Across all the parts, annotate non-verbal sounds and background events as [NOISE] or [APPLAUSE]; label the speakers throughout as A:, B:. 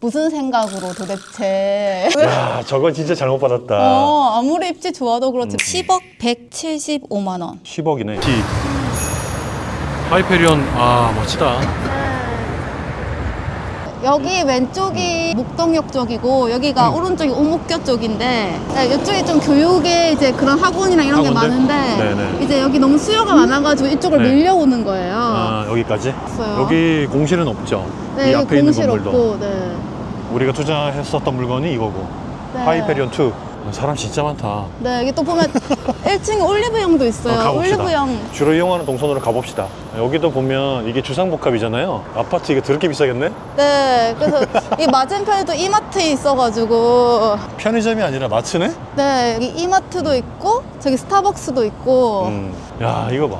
A: 무슨 생각으로 도대체
B: 야, 저건 진짜 잘못 받았다.
A: 어, 아무리 입지 좋아도 그렇지
B: 음.
A: 10억 175만 원
B: 10억이네.
C: 티 하이페리온 아 멋지다
A: 여기 왼쪽이 목동역 쪽이고 여기가
B: 음.
A: 오른쪽이 오목교 쪽인데 네, 이쪽이 좀 교육에 이제 그런 학원이랑 이런 게
B: 학원들?
A: 많은데
B: 네네.
A: 이제 여기 너무 수요가 많아가지고 이쪽을
B: 네.
A: 밀려오는 거예요.
B: 아, 여기까지?
A: 없어요.
B: 여기 공실은 없죠.
A: 네,
B: 이
A: 여기
B: 앞에 있는
A: 공실
B: 건물도.
A: 없고, 네.
B: 우리가 투자했었던 물건이 이거고.
A: 네.
B: 하이페리온 2. 사람 진짜 많다.
A: 네, 여기 또 보면 1층에 올리브영도 있어요.
B: 어, 가봅시다.
A: 올리브영.
B: 주로 이용하는 동선으로 가봅시다. 여기도 보면 이게 주상복합이잖아요. 아파트 이게 더럽게 비싸겠네?
A: 네, 그래서 이 맞은편에도 이마트 있어가지고
B: 편의점이 아니라 마트네?
A: 네, 여기 이마트도 있고 저기 스타벅스도 있고
B: 음. 야, 이거 봐.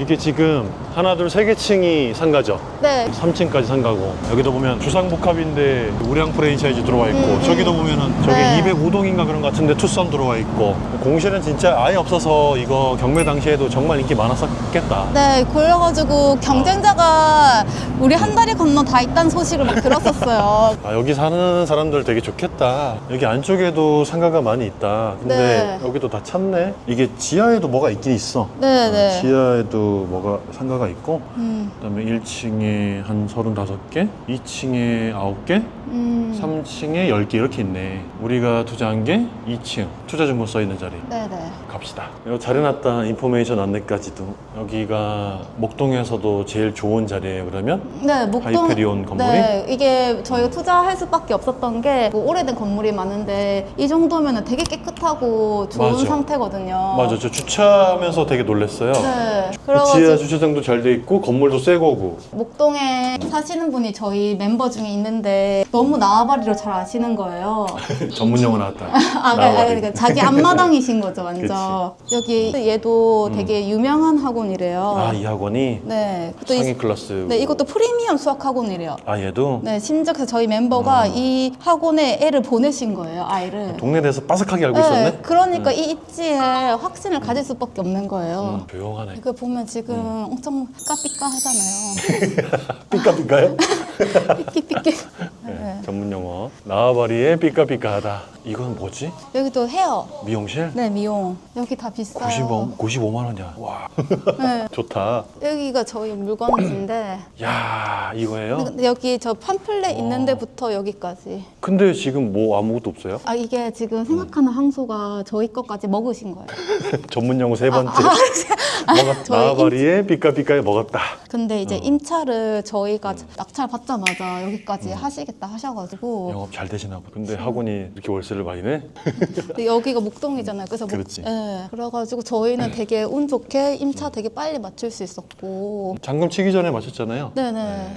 B: 이게 지금 하나, 둘, 세 개 층이 상가죠.
A: 네,
B: 3층까지 상가고 여기도 보면 주상복합인데 우량 프랜차이즈 들어와 있고
A: 음, 음.
B: 저기도 보면은 저게
A: 네.
B: 205동인가 그런 것 같은데 투썸 들어와 있고 공실은 진짜 아예 없어서 이거 경매 당시에도 정말 인기 많았었겠다
A: 네, 그래가지고 경쟁자가 우리 한 다리 건너 다 있다는 소식을 막 들었었어요. [LAUGHS]
B: 아, 여기 사는 사람들 되게 좋겠다 여기 안쪽에도 상가가 많이 있다 근데
A: 네.
B: 여기도 다 찼네 이게 지하에도 뭐가 있긴 있어
A: 네, 네.
B: 지하에도 뭐가 상가가 있고
A: 음,
B: 그다음에 1층에 한 35개 2층에 9개
A: 음.
B: 3층에 10개 이렇게 있네. 우리가 투자한 게 2층. 투자 정보 써 있는 자리.
A: 네, 네.
B: 갑시다. 요 잘해놨다 인포메이션 안내까지도. 여기가 목동에서도 제일 좋은 자리예요, 그러면?
A: 네, 목동.
B: 하이페리온 건물이?
A: 네, 이게 저희가 투자할 수밖에 없었던 게뭐 오래된 건물이 많은데 이 정도면 되게 깨끗하고 좋은
B: 맞아.
A: 상태거든요.
B: 맞아. 저 주차하면서 되게 놀랐어요.
A: 네.
B: 지하
A: 그래가지고
B: 주차장도 잘 돼 있고 건물도 새 거고.
A: 목동에 사시는 분이 저희 mem버 중에 있는데 너무 나와바리를 잘 아시는 거예요. [LAUGHS]
B: 전문 용어 나왔다. [LAUGHS]
A: 아,
B: 나와바리.
A: 아, 그러니까 자기 앞마당이 신 거죠, 완전. 여기 얘도 되게 유명한 학원이래요.
B: 아, 이 학원이
A: 네. 또 이-
B: 상위 클래스.
A: 네, 이것도 프리미엄 수학 학원이래요.
B: 아, 얘도
A: 네, 심지어 그래서 저희 멤버가
B: 음.
A: 이 학원에 애를 보내신 거예요, 아이를.
B: 동네 대해서 빠삭하게 알고 있었네?
A: 그러니까 이 입지에 확신을 가질 수밖에 없는 거예요.
B: 음, 조용하네.
A: 이거 보면 지금 엄청 삐까삐까 하잖아요. [LAUGHS]
B: 삐까삐까요? [LAUGHS]
A: 삐끼삐끼.
B: 네,
A: 네.
B: 전문 용어. 나와바리에 삐까삐까하다. 이건 뭐지?
A: 여기도 헤어.
B: 미용실?
A: 네, 미용. 여기 다 비싸요.
B: 95, 95만 원이야. 와,
A: 네. [LAUGHS]
B: 좋다.
A: 여기가 저희 물건지인데 [CLEARS THROAT]
B: 야, 이거예요?
A: 근데 여기 저 팜플렛
B: 와.
A: 있는 데부터 여기까지.
B: 근데 지금 뭐 아무것도 없어요?
A: 아 이게 지금 생각하는 항소가 저희 것까지 먹으신 거예요. [LAUGHS]
B: 전문 용어 세 번째.
A: 아, [LAUGHS]
B: 먹었,
A: 저희
B: 나와바리에 삐까삐까에 먹었다.
A: 근데 이제
B: 어.
A: 임차를 저희가 낙찰 받자마자
B: 음.
A: 여기까지 하시겠다 하셔가지고
B: 영업 잘 되시나 봐. 근데 학원이 이렇게 월세를 많이 내?
A: 근데 여기가 목동이잖아요. 그래서 목-
B: 그렇지.
A: 예. 그래가지고 저희는 되게 운 좋게 임차 되게 빨리 맞출 수 있었고.
B: 잔금 치기 전에 마셨잖아요.
A: 네네.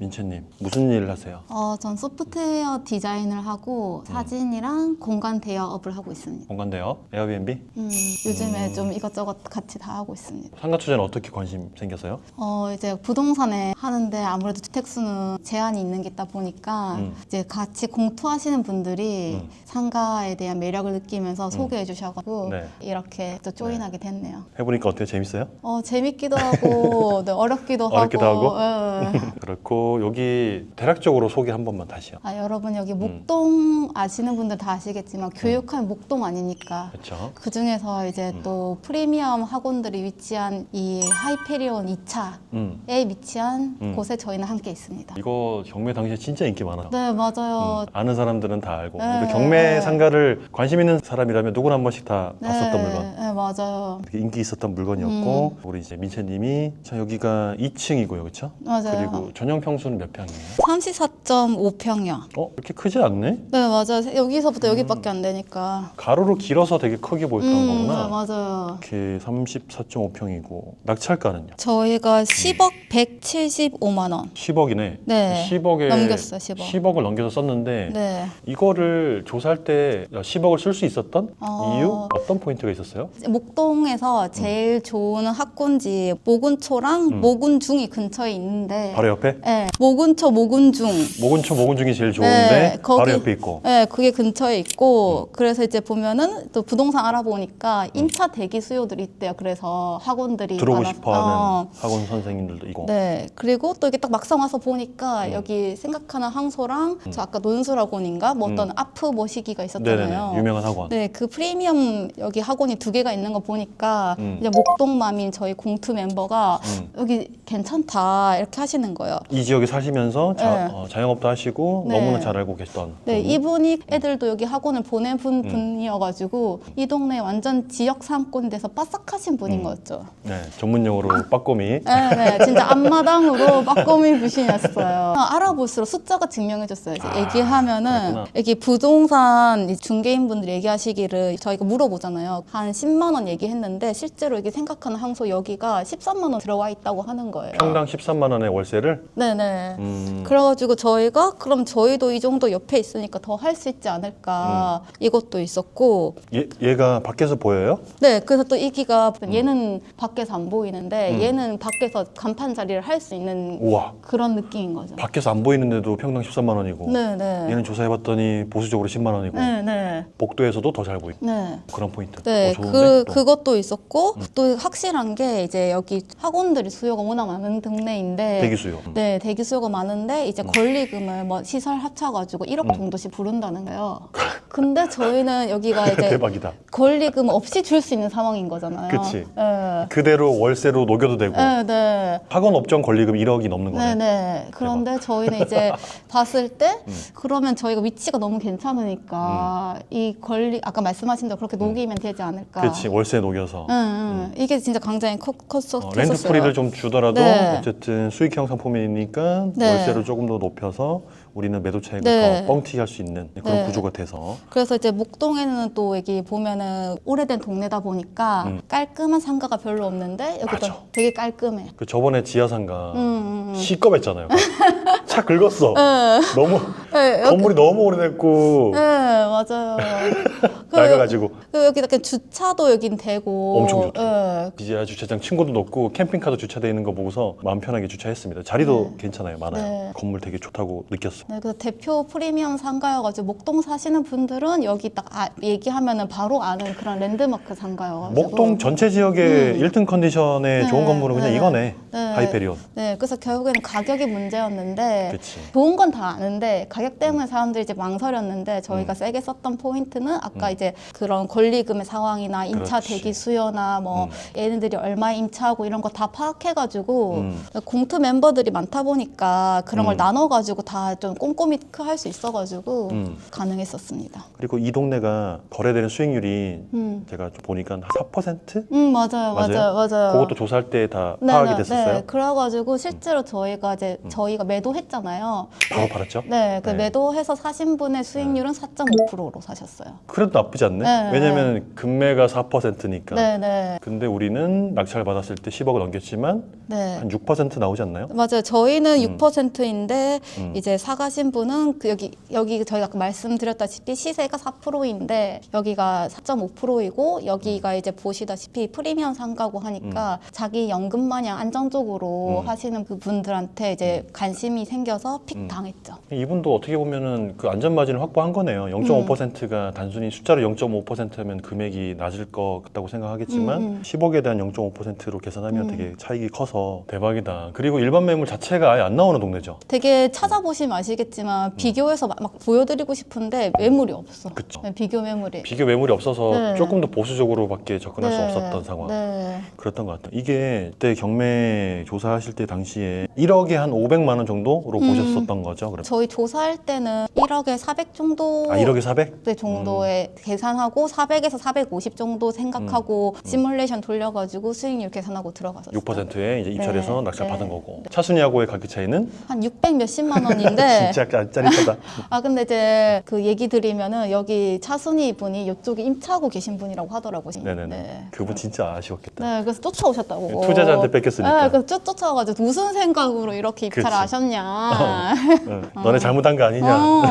B: 민채님, 무슨 일 하세요?
A: 어, 전 소프트웨어 디자인을 하고
B: 음.
A: 사진이랑 공간 대여업을 하고 있습니다.
B: 공간대요? 에어비앤비?
A: 음, 요즘에 좀 이것저것 같이 다 하고 있습니다.
B: 상가 투자는 어떻게 관심 생겼어요?
A: 어, 이제 부동산에 하는데 아무래도 주택수는 제한이 있는 게 있다 보니까
B: 음.
A: 이제 같이 공투하시는 분들이
B: 음.
A: 상가에 대한 매력을 느끼면서 소개해 주셔가지고
B: 네.
A: 이렇게 또 조인하게 됐네요.
B: 해보니까 어때요? 재밌어요?
A: 어, 재밌기도 하고, 네, 어렵기도 하고. [LAUGHS]
B: 어렵기도 하고?
A: 예. [LAUGHS]
B: 그렇고 여기 대략적으로 소개 한 번만 다시요.
A: 아, 여러분 여기
B: 음.
A: 목동 아시는 분들 다 아시겠지만 교육하면 목동 아닙니까?
B: 그렇죠?
A: 그 중에서 이제
B: 음.
A: 또 프리미엄 학원들이 위치한 이 하이페리온 2차에
B: 음.
A: 위치한
B: 음.
A: 곳에 저희는 함께 있습니다.
B: 이거 경매 당시에 진짜 인기 많아.
A: 네, 맞아요.
B: 음, 아는 사람들은 다 알고.
A: 네.
B: 경매 상가를 관심 있는 사람이라면 누구나 한 번씩 다 봤었던 물건.
A: 네, 맞아요.
B: 되게 인기 있었던 물건이었고
A: 음.
B: 우리 이제 민채님이 자 여기가 2층이고요, 그렇죠?
A: 맞아요.
B: 그리고 전용 평 수는 몇 평이에요?
A: 34.5평이요.
B: 어 이렇게 크지 않네?
A: 네, 맞아요. 여기서부터 여기밖에 안 되니까.
B: 가로로 길어서 되게 크게 보였던
A: 음,
B: 거구나.
A: 네, 맞아요.
B: 이렇게 34.5평이고 낙찰가는요?
A: 저희가 10억 175만 원.
B: 10억이네.
A: 네.
B: 10억에
A: 넘겼어요, 10억.
B: 10억 을 넘겨서 썼는데
A: 네.
B: 이거를 조사할 때 10억을 쓸 수 있었던
A: 어.
B: 이유 어떤 포인트가 있었어요?
A: 목동에서 제일 좋은 학군지 모군초랑
B: 음.
A: 모군중이 근처에 있는데
B: 바로 옆에?
A: 네. 모근초 모근중.
B: 모근초 모근중이 제일 좋은데
A: 네,
B: 바로
A: 거기-
B: 옆에 있고.
A: 네, 그게 근처에 있고 그래서 이제 보면은 또 부동산 알아보니까 임차 대기 수요들이 있대요. 그래서 학원들이
B: 음. 들어오고
A: 많아서-
B: 싶어하는
A: 어.
B: 학원 선생님들도 있고.
A: 네, 그리고 또 이게 딱 막상 와서 보니까
B: 음.
A: 여기 생각하는 항소랑 저 아까 논술학원인가 뭐 어떤 아프 모시기가 있었잖아요.
B: 음. 네네네. 유명한 학원.
A: 네, 그 프리미엄 여기 학원이 두 개가 있는 거 보니까
B: 음.
A: 이제 목동맘인 저희 공투 멤버가
B: 음.
A: 여기 괜찮다 이렇게 하시는 거예요.
B: 이 지역에 사시면서 자,
A: 네.
B: 어, 자영업도 하시고
A: 네.
B: 너무나 잘 알고 계시던.
A: 네,
B: 분.
A: 이분이 애들도 여기 학원을 보낸 분,
B: 음.
A: 분이어가지고 이 동네 완전 지역 상권 돼서 빠삭하신 분인
B: 음.
A: 거죠.
B: 네, 전문용어로 빠꼬미.
A: 네, 네, 진짜 앞마당으로 [LAUGHS] 빠꼬미 부신이었어요. 아, 알아볼수록 숫자가 증명해줬어요. 이제
B: 아,
A: 얘기하면은. 여기 부동산 이 중개인분들 얘기하시기를 저희가 물어보잖아요. 한 10만 원 얘기했는데 실제로 여기 생각하는 항소 여기가 13만 원 들어와 있다고 하는 거예요.
B: 평당 13만 원의 월세를
A: 네네.
B: 음,
A: 그래가지고 저희가 그럼 저희도 이 정도 옆에 있으니까 더 할 수 있지 않을까
B: 음.
A: 이것도 있었고
B: 얘, 얘가 밖에서 보여요?
A: 네 그래서 또 이기가 얘는 밖에서 안 보이는데
B: 음.
A: 얘는 밖에서 간판 자리를 할 수 있는
B: 우와.
A: 그런 느낌인 거죠.
B: 밖에서 안 보이는데도 평당 13만 원이고
A: 네 네.
B: 얘는 조사해봤더니 보수적으로 10만 원이고
A: 네 네.
B: 복도에서도 더 잘 보이고
A: 네.
B: 그런 포인트.
A: 네,
B: 어, 좋은데?
A: 그,
B: 또.
A: 그것도 있었고,
B: 음.
A: 또 확실한 게 이제 여기 학원들이 수요가 워낙 많은 동네인데,
B: 대기 수요. 음.
A: 네, 대기 수요가 많은데 이제 권리금을 뭐 시설 합쳐가지고 1억
B: 음.
A: 정도씩 부른다는 거예요. 근데 저희는 여기가 [LAUGHS] 이제
B: 대박이다.
A: 권리금 없이 줄 수 있는 상황인 거잖아요.
B: 그치.
A: 네.
B: 그대로 월세로 녹여도 되고
A: 네, 네.
B: 학원 업종 권리금 1억이 넘는 거네.
A: 네네. 그런데 저희는 이제 [LAUGHS] 봤을 때
B: 음.
A: 그러면 저희가 위치가 너무 괜찮으니까 이 권리 아까 말씀하신 대로 그렇게 녹이면 되지 않을까.
B: 음. 그렇지 월세 녹여서
A: 응, 응. 이게 진짜 굉장히 컸, 컸었,
B: 어, 렌트
A: 컸었어요.
B: 프리를 좀 주더라도
A: 네.
B: 어쨌든 수익형 상품이니까
A: 네.
B: 월세를 조금 더 높여서 우리는 매도 차익을
A: 네.
B: 더 뻥튀기 할 수 있는 그런
A: 네.
B: 구조가 돼서
A: 그래서 이제 목동에는 또 여기 보면은 오래된 동네다 보니까
B: 음.
A: 깔끔한 상가가 별로 없는데 여기도
B: 맞아.
A: 되게 깔끔해.
B: 그 저번에 지하상가
A: 음, 음, 음.
B: 시꺼맸잖아요. [LAUGHS] 차 긁었어.
A: 네.
B: 너무
A: 네, 여기,
B: 건물이 너무 오래됐고
A: 네, 맞아요. [LAUGHS] 그,
B: 낡아가지고
A: 그 여기 약간 주차도 여긴 되고
B: 엄청 좋죠.
A: 네.
B: 지하 주차장 층고도 높고 캠핑카도 주차돼 있는 거 보고서 마음 편하게 주차했습니다. 자리도 괜찮아요, 많아요.
A: 네.
B: 건물 되게 좋다고 느꼈어.
A: 네, 그래서 대표 프리미엄 상가여가지고 목동 사시는 분들은 여기 딱 아, 얘기하면은 바로 아는 그런 랜드마크 상가여가지고
B: 목동 전체 지역의
A: 음.
B: 일 1등 컨디션의
A: 네,
B: 좋은 건물은 그냥
A: 네.
B: 이거네.
A: 네.
B: 하이페리온.
A: 네, 그래서 결국에는 가격이 문제였는데
B: 그치.
A: 좋은 건 다 아는데 가격 때문에 사람들이 이제 망설였는데 저희가
B: 음.
A: 세게 썼던 포인트는 아까
B: 음.
A: 이제 그런 권리금의 상황이나 임차
B: 그렇지.
A: 대기 수요나 뭐
B: 음.
A: 얘네들이 얼마 임차하고 이런 거 다 파악해가지고
B: 음.
A: 공투 멤버들이 많다 보니까 그런 걸
B: 음.
A: 나눠가지고 다좀 꼼꼼히 할 수 있어가지고
B: 음.
A: 가능했었습니다.
B: 그리고 이 동네가 거래되는 수익률이
A: 음.
B: 제가 좀 보니까 한 4%?
A: 음 맞아요
B: 맞아요?
A: 맞아요.
B: 그것도 조사할 때다
A: 네,
B: 파악이
A: 네,
B: 됐었어요. 음.
A: 네. 그래가지고 실제로 저희가 이제 저희가 매도했잖아요.
B: 바로 팔았죠?
A: 네, 그
B: 네.
A: 매도해서 사신 분의 수익률은 4.5%로 사셨어요.
B: 그래도 나쁘지 않네.
A: 네,
B: 왜냐면 금매가 4%니까.
A: 네, 네,
B: 근데 우리는 낙찰 받았을 때 10억을 넘겼지만
A: 네.
B: 한 6% 나오지 않나요?
A: 맞아요. 저희는
B: 음.
A: 6%인데
B: 음.
A: 이제 사 가신 분은 그 여기 여기 저희가 아까 말씀드렸다시피 시세가 4%인데 여기가 4.5%이고 여기가 이제 보시다시피 프리미엄 상가고 하니까 자기 연금 마냥 안정적으로
B: 음.
A: 하시는 그 분들한테 이제 관심이 생겨서 픽
B: 음.
A: 당했죠.
B: 이분도 어떻게 보면은 그 안전 마진을 확보한 거네요.
A: 음.
B: 0.5%가 단순히 숫자로 0.5%면 금액이 낮을 것 같다고 생각하겠지만
A: 음, 음.
B: 10억에 대한 0.5%로 계산하면
A: 음.
B: 되게 차익이 커서 대박이다. 그리고 일반 매물 자체가 아예 안 나오는 동네죠.
A: 되게 찾아보시면 아시 겠지만 비교해서 막, 막 보여드리고 싶은데 매물이 없어.
B: 음. 그쵸.
A: 네, 비교 매물이.
B: 비교 매물이 없어서
A: 네.
B: 조금 더 보수적으로밖에 접근할 수
A: 네,
B: 없었던 상황.
A: 네.
B: 그랬던 것 같아요. 이게 그때 경매 조사하실 때 당시에 1억에 한 500만 원 정도로
A: 음.
B: 보셨었던 거죠. 그럼
A: 저희 조사할 때는 1억에 400 정도
B: 아 1억에 400?
A: 네, 정도에 계산하고 400에서 450 정도 생각하고
B: 음.
A: 시뮬레이션 돌려가지고 수익률 계산하고 들어갔었어요.
B: 6%에 이제 입찰해서
A: 네,
B: 낙찰
A: 네.
B: 받은 거고 차순위하고의 가격 차이는
A: 한 600 몇십만 원인데
B: 진짜 짜- 짜릿하다.
A: 아 근데 이제 그 얘기 드리면은 여기 차순위 분이 이쪽에 임차하고 계신 분이라고 하더라고요.
B: 네네네.
A: 네.
B: 그분 진짜 아쉬웠겠다.
A: 네, 그래서 쫓아오셨다고.
B: 투자자한테 뺏겼으니까.
A: 네, 그래서 쭉 쫓아와가지고 무슨 생각으로 이렇게 입찰을
B: 그치.
A: 하셨냐.
B: 응. [LAUGHS] 너네 잘못한 거 아니냐.
A: 어,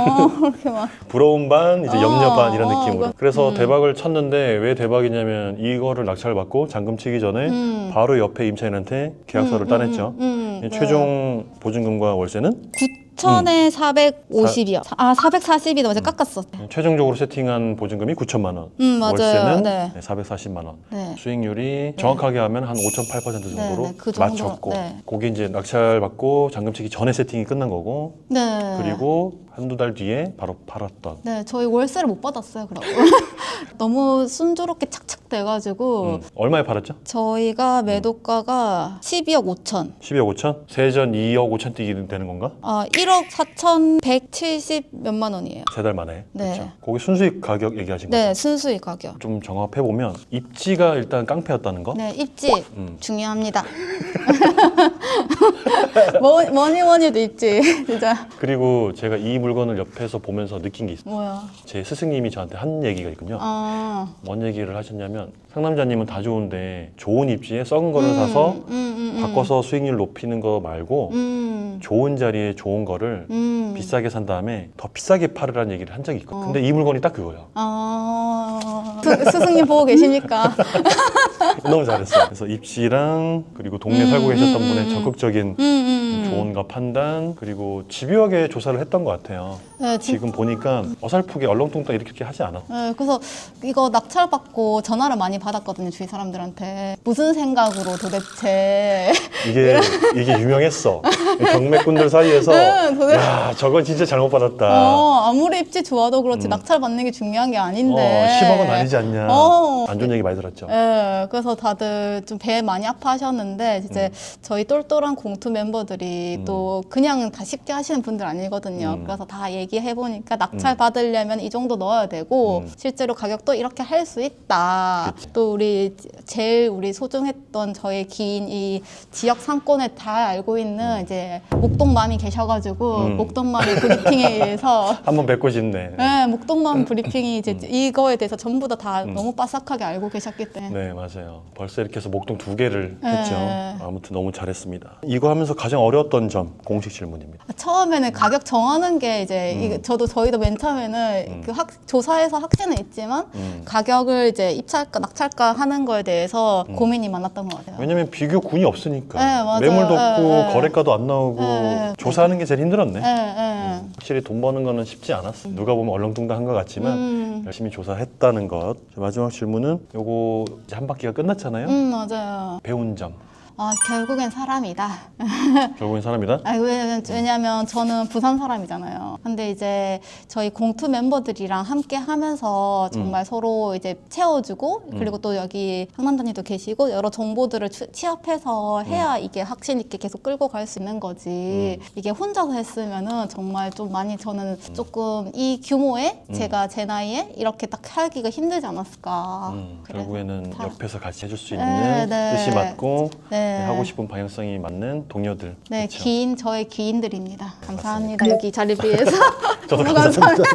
A: 막. [LAUGHS]
B: 부러운 반, 이제
A: 어,
B: 염려 반 이런
A: 어,
B: 느낌으로.
A: 그-
B: 그래서
A: 음.
B: 대박을 쳤는데 왜 대박이냐면 이거를 낙찰 받고 잔금 치기 전에
A: 음.
B: 바로 옆에 임차인한테 계약서를
A: 음,
B: 따냈죠.
A: 음, 음.
B: 최종 보증금과 월세는
A: 9천에 450이요. 아 440이다. 어제 깎았어.
B: 최종적으로 세팅한 보증금이 9천만 원.
A: 음, 맞아요.
B: 월세는
A: 네.
B: 440만 원.
A: 네.
B: 수익률이 정확하게 하면 한 5.8% 정도로
A: 네, 네, 그 정도,
B: 맞췄고
A: 네.
B: 거기 이제 낙찰 받고 잔금 치기 전에 세팅이 끝난 거고
A: 네.
B: 그리고 한두 달 뒤에 바로 팔았던
A: 네, 저희 월세를 못 받았어요. 그러고 [LAUGHS] 너무 순조롭게 착착 돼가지고
B: 음, 얼마에 팔았죠?
A: 저희가 매도가가 12억 5천.
B: 12억 5천? 세전 2억 5천 뛰기 되는 건가?
A: 아 1억 4,170 몇만 원이에요.
B: 세 달 만에.
A: 네.
B: 그렇죠. 거기 순수익 가격 얘기하신 거죠?
A: 네, 순수익 가격.
B: 좀 정합해 보면 입지가 일단 깡패였다는 거.
A: 네, 입지
B: 음.
A: 중요합니다. [LAUGHS] 뭐, 뭐니 뭐니도 입지, [LAUGHS] 진짜.
B: 그리고 제가 이 물건을 옆에서 보면서 느낀 게 있어요.
A: 뭐야?
B: 제 스승님이 저한테 한 얘기가 있군요.
A: 아,
B: 뭔 얘기를 하셨냐면 상남자님은 다 좋은데 좋은 입지에 썩은 거를 사서
A: 음, 음, 음,
B: 바꿔서 수익률 높이는 거 말고
A: 음,
B: 좋은 자리에 좋은 거를
A: 음.
B: 비싸게 산 다음에 더 비싸게 팔으라는 얘기를 한 적이 있거든 요.
A: 어.
B: 근데 이 물건이 딱 그거예요.
A: 아, 스, [LAUGHS] 스승님 보고 계십니까? [LAUGHS]
B: 너무 잘했어요. 그래서 입지랑 그리고 동네
A: 음,
B: 살고 계셨던
A: 음,
B: 분의
A: 음.
B: 적극적인
A: 음, 음.
B: 좋은 거 판단 그리고 집요하게 조사를 했던 것 같아요.
A: 네, 진,
B: 지금 보니까 어설프게 얼렁뚱땅 이렇게 하지 않았.
A: 네, 그래서 이거 낙찰 받고 전화를 많이 받았거든요 주위 사람들한테 무슨 생각으로 도대체
B: 이게 [LAUGHS] 이게 유명했어. 경매꾼들 사이에서 [LAUGHS]
A: 네, 도대체-
B: 야 저건 진짜 잘못 받았다.
A: 어, 아무리 입지 좋아도 그렇지 낙찰 받는 게 중요한 게 아닌데
B: 음. 어, 10억은 아니지 않냐.
A: 어.
B: 안 좋은 얘기 많이 들었죠.
A: 예, 그래서 다들 좀 배 많이 아파하셨는데 이제
B: 음.
A: 저희 똘똘한 공투 멤버들이 또 그냥 다 쉽게 하시는 분들 아니거든요.
B: 음.
A: 그래서 다 얘기해 보니까 낙찰 받으려면 이 정도 넣어야 되고
B: 음.
A: 실제로 가격도 이렇게 할 수 있다.
B: 그치.
A: 또 우리 제일 우리 소중했던 저의 긴 이 지역 상권을 다 알고 있는 이제 목동맘이 계셔가지고
B: 음.
A: 목동맘이 브리핑에 의해서
B: 한번 뵙고 싶네.
A: 네, 목동맘 브리핑이 이제
B: 음.
A: 이거에 대해서 전부 다 다 너무 빠삭하게 알고 계셨기 때문에
B: 네 맞아요. 벌써 이렇게 해서 목동 두 개를
A: 네.
B: 했죠. 아무튼 너무 잘했습니다. 이거 하면서 가장 어려웠던 점 공식 질문입니다.
A: 처음에는 가격 정하는 게 이제
B: 음.
A: 이게 저도 저희도 맨 처음에는 그 학, 조사해서 확신은 있지만
B: 음.
A: 가격을 이제 입찰가 낙찰가 하는 거에 대해서 고민이 많았던 것 같아요.
B: 왜냐면 비교 군이 없으니까
A: 네, 맞아요.
B: 매물도
A: 네,
B: 없고
A: 네.
B: 거래가도 안 나오고
A: 네,
B: 조사하는 게 제일 힘들었네.
A: 예, 예.
B: 확실히 돈 버는 거는 쉽지 않았어. 누가 보면 얼렁뚱땅한 것 같지만
A: 음.
B: 열심히 조사했다는 것. 마지막 질문은 요거 이제 한 바퀴가 끝났잖아요.
A: 음, 맞아요.
B: 배운 점.
A: 아, 결국엔 사람이다.
B: 결국엔 사람이다.
A: 아, 왜, 왜냐면 저는 부산 사람이잖아요. 근데 이제 저희 공투 멤버들이랑 함께 하면서 정말 서로 이제 채워주고 그리고 또 여기 상남자님도 계시고 여러 정보들을 취- 취합해서 해야 이게 확신 있게 계속 끌고 갈 수 있는 거지. 이게 혼자서 했으면은 정말 좀 많이 저는 조금 이 규모에 제가 제 나이에 이렇게 딱 하기가 힘들지 않았을까.
B: 음,
A: 그래서
B: 결국에는
A: 다-
B: 옆에서 같이 해줄 수
A: 네,
B: 있는
A: 네.
B: 뜻이 맞고
A: 네.
B: 네, 하고 싶은 방향성이 맞는 동료들.
A: 네,
B: 그렇죠?
A: 기인 저의 기인들입니다. 감사합니다. 여기 자리 비해서 [LAUGHS]
B: 저도
A: 너무
B: 감사합니다.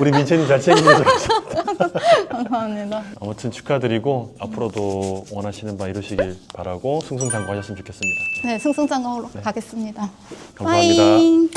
B: 우리 민채님 잘 책임져서 감사합니다. [LAUGHS]
A: 감사합니다.
B: 아무튼 축하드리고 앞으로도 원하시는 바 이루시길 바라고 승승장구하셨으면 좋겠습니다.
A: 네, 승승장구하러 가겠습니다.
B: 감사합니다.
A: 빠잉.